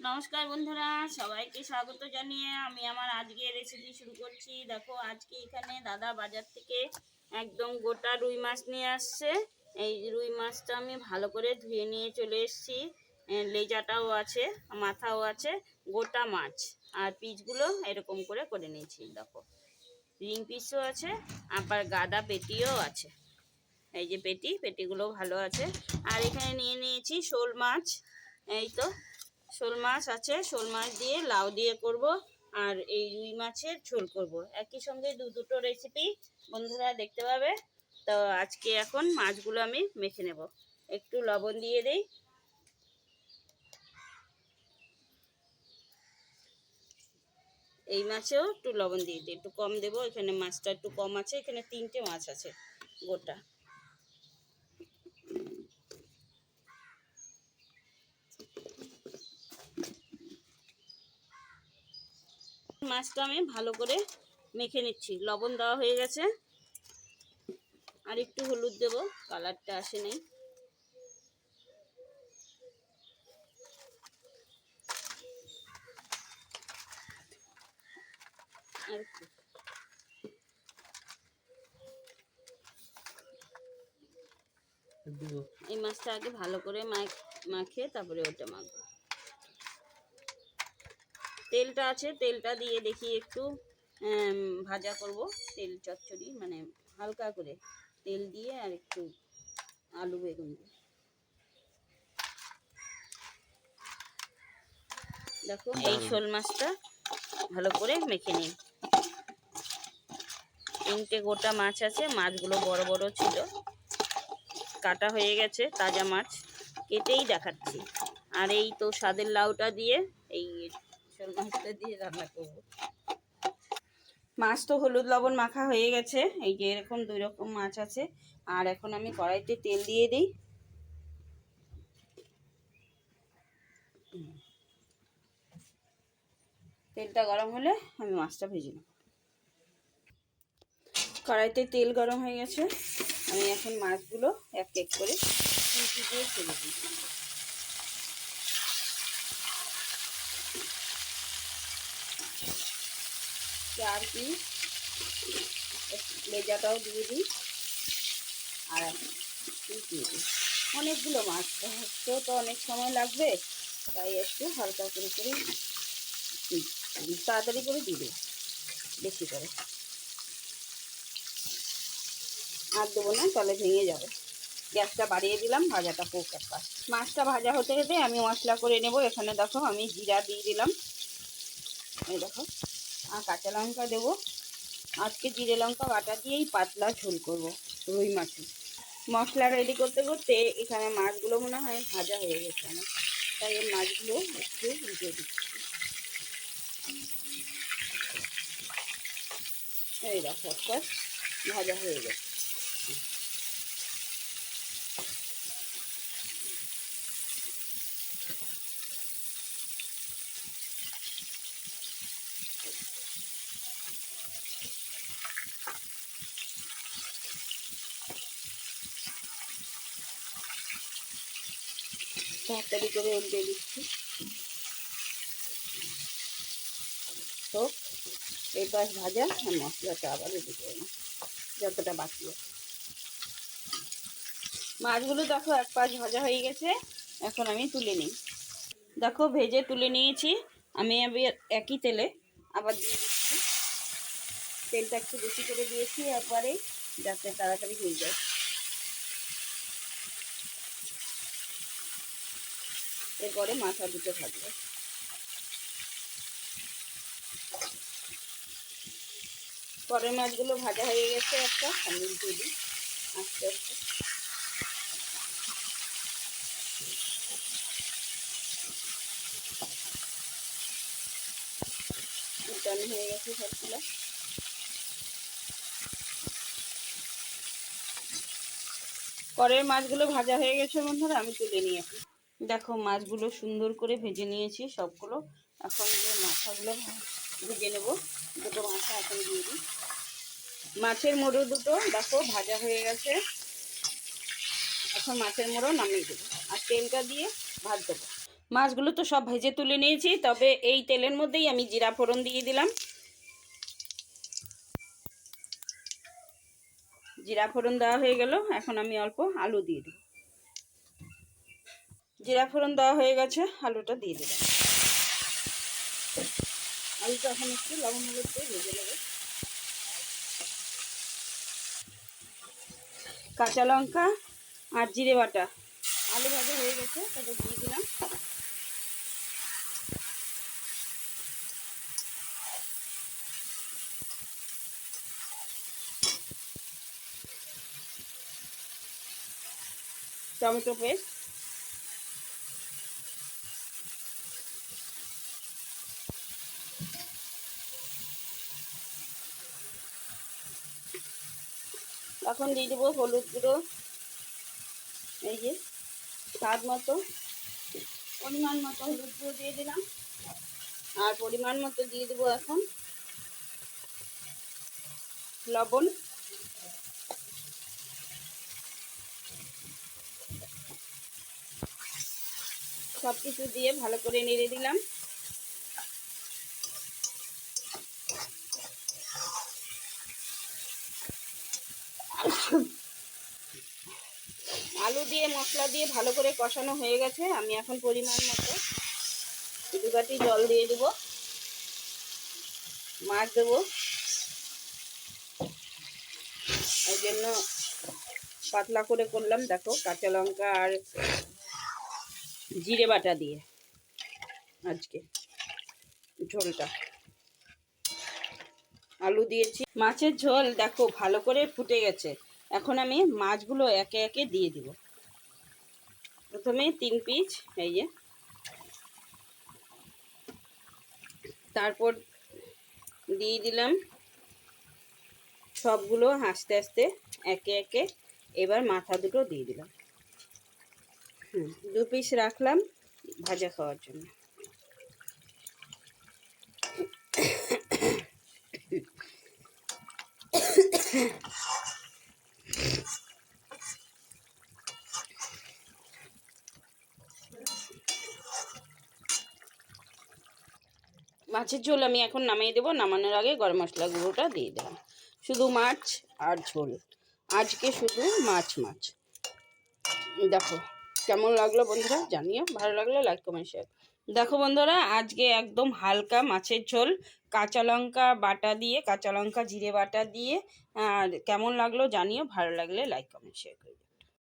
নমস্কার বন্ধুরা, সবাইকে স্বাগত জানিয়ে আমি আমার আজকে রেসিপি শুরু করছি। দেখো, আজকে এখানে দাদা বাজার থেকে একদম গোটা রুই মাছ নিয়ে আসছে। এই রুই মাছটা আমি ভালো করে ধুয়ে নিয়ে চলে এসেছি। লেজাটাও আছে, মাথাও আছে, গোটা মাছ। আর পিসগুলো এরকম করে করে নিয়েছি, দেখো। রিং পিসও আছে, আবার গাদা পেটিও আছে। এই যে পেটি, পেটিগুলো ভালো আছে। আর এখানে নিয়ে নিয়েছি শোল মাছ। এই তো শোল মাছ আছে, শোল মাছ দিয়ে লাউ দিয়ে করব আর এই রুই মাছের ঝোল করব। একই সঙ্গে দু দুটো রেসিপি বন্ধুরা দেখতে পাবে। তো আজকে এখন মাছগুলো আমি মেখে নেব। একটু লবণ দিয়ে দেই। এই মাছেও একটু লবণ দিয়ে দিই। একটু কম দেবো। এখানে মাছটা একটু কম আছে। এখানে তিনটে মাছ আছে গোটা। মাছটা আমি ভালো করে মেখে নিচ্ছি। লবণ দেওয়া হয়ে গেছে। আর একটু হলুদ দেব কালারটা আসে নেই। আর এই মাছটা আগে ভালো করে মাখ- মাখে তারপরে ওটা মাখবো। তেলটা আছে তেলটা দিয়ে দেখি একটু ভাজা করব। তেল চচ্চড়ি মানে হালকা করে তেল দিয়ে আর একটু আলু বেগুন দিয়ে। দেখো এই শোল মাছটা ভালো করে মেখে নিই তিনটে গোটা মাছ আছে মাছগুলো বড় বড় ছিল। কাটা হয়ে গেছে তাজা মাছ। কেটেই দেখাচ্ছি। আর এই তো স্বাদের লাউটা দিয়ে এই মাছটা দিয়ে রান্না করব। মাছ তো হলুদ লবণ মাখা হয়ে গেছে, এই যে এরকম দুই রকম মাছ আছে। আর এখন আমি কড়াইতে তেল দিয়ে দিই। তেলটা গরম হলে আমি মাছটা ভেজে নেব। কড়াইতে তেল গরম হয়ে গেছে, আমি এখন মাছগুলো এক এক করে দিয়ে ফেলে দিই। চার পিস লেজাটাও দিয়ে দিই। আর দিয়ে দিই অনেকগুলো মাছ ভাজতেও তো অনেক সময় লাগবে, তাই একটু হালকা করে করে। তাড়াতাড়ি করে দিই, বেশি করে। আর দেবো না, তাহলে ভেঙে যাবে। গ্যাসটা বাড়িয়ে দিলাম, ভাজাটা হোক একবার। মাছটা ভাজা হতে হতে আমি মশলা করে নেব। এখানে দেখো, আমি জিরা দিয়ে দিলাম। এই দেখো। আর কাঁচা লঙ্কা দেবো। আজকে জিরে লঙ্কা বাটা দিয়েই পাতলা ঝোল করব, রুই মাছে মশলা রেডি করতে করতে এখানে মাছগুলো মনে হয় ভাজা হয়ে গেছে আমার। তাই এই মাছগুলো একটু ভিজে দিচ্ছি। এই দেখো, একটা ভাজা হয়ে গেছে। তাড়াতাড়ি করে উল্টে দিচ্ছি তো, এই পাশ ভাজা আর মশলাটা আবার না যতটা বাকি মাছগুলো দেখো এক পাশ ভাজা হয়ে গেছে, এখন আমি তুলে নিই। দেখো, ভেজে তুলে নিয়েছি, আমি আবার একই তেলে আবার দিয়ে দিচ্ছি। তেলটা একটু বেশি করে দিয়েছি একবারে যাতে তাড়াতাড়ি হয়ে যায়। এরপরে মাথা দুটো ভাজবে। পরের মাছগুলো ভাজা হয়ে গেছে একটা আমি দিই, আস্তে আস্তে। হয়ে গেছে সবগুলো। পরের মাছগুলো ভাজা হয়ে গেছে বন্ধুরা, আমি তুলে নিয়েছি দেখো, মাছগুলো সুন্দর করে ভেজে নিয়েছি, সবগুলো। এখন যে মাথাগুলো ভেজে নেব, দুটো মাথা এখন দিয়ে দিই। মাছের মোড়ো দুটো, দেখো, ভাজা হয়ে গেছে। এখন মাছের মোড়ো নামিয়ে দেবো, আর তেলটা দিয়ে ভাত দেবো। মাছগুলো তো সব ভেজে তুলে নিয়েছি, তবে এই তেলের মধ্যেই আমি জিরা ফোড়ন দিয়ে দিলাম। জিরা ফোড়ন দেওয়া হয়ে গেল, এখন আমি অল্প আলু দিয়ে দেব জিরা ফোড়ন দেওয়া হয়ে গেছে, আলুটা দিয়ে দিলাম। আলুটা এখন একটু লবণ হলুদ দিয়ে ভেজে নেব। কাঁচা লঙ্কা আর জিরে বাটা। আলু ভাজা হয়ে গেছে সেটা দিয়ে দিলাম। Tomato paste. এখন দিয়ে দেবো হলুদ গুঁড়ো। এই যে, স্বাদ মতো। পরিমাণ মতো হলুদ গুঁড়ো দিয়ে দিলাম। আর পরিমাণ মতো দিয়ে দেবো এখন লবণ। সব কিছু দিয়ে ভালো করে নেড়ে দিলাম। আলু দিয়ে, মশলা দিয়ে ভালো করে কষানো হয়ে গেছে। আমি এখন পরিমাণ মতো দু জল দিয়ে দেব। মাছ দেবো। ওই জন্য পাতলা করে করলাম। দেখো, কাঁচা লঙ্কা আর জিরে বাটা দিয়ে আজকে ঝোলটা। আলু দিয়েছি। মাছের ঝোল দেখো, ভালো করে ফুটে গেছে। এখন আমি মাছগুলো একে একে দিয়ে দিব। প্রথমে তিন পিস এই যে। তারপর দিয়ে দিলাম সবগুলো আস্তে আস্তে, একে একে। এবার মাথা দুটো দিয়ে দিলাম। হুম, দু পিস রাখলাম ভাজা খাওয়ার জন্য। মাছের ঝোল আমি এখন নামিয়ে দেবো। নামানোর আগে গরম মশলা গুঁড়োটা দিয়ে দিলাম শুধু মাছ আর ঝোল। আজকে শুধু মাছ মাছ। দেখো, কেমন লাগল বন্ধুরা জানিও। ভালো লাগল লাইক কমেন্ট শেয়ার দেখো বন্ধুরা, আজকে একদম হালকা মাছের ঝোল। কাঁচা লঙ্কা বাটা দিয়ে, কাঁচা লঙ্কা, জিরে বাটা দিয়ে। আর কেমন লাগল জানিও। ভালো লাগলে লাইক কমেন্ট শেয়ার করবে